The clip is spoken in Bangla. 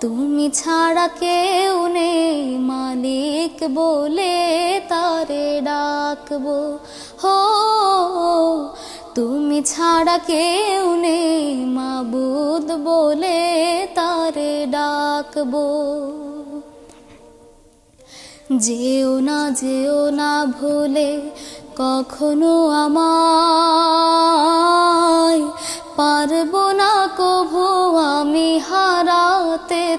তুমি ছাড়া কেউ নেই, মালিক বলে তারে ডাকবো। হো, তুমি ছাড়া কেউ নেই, মাবুদ বলে তারে ডাকবো। যেও না যেও না ভুলে কখনো আমায় পারব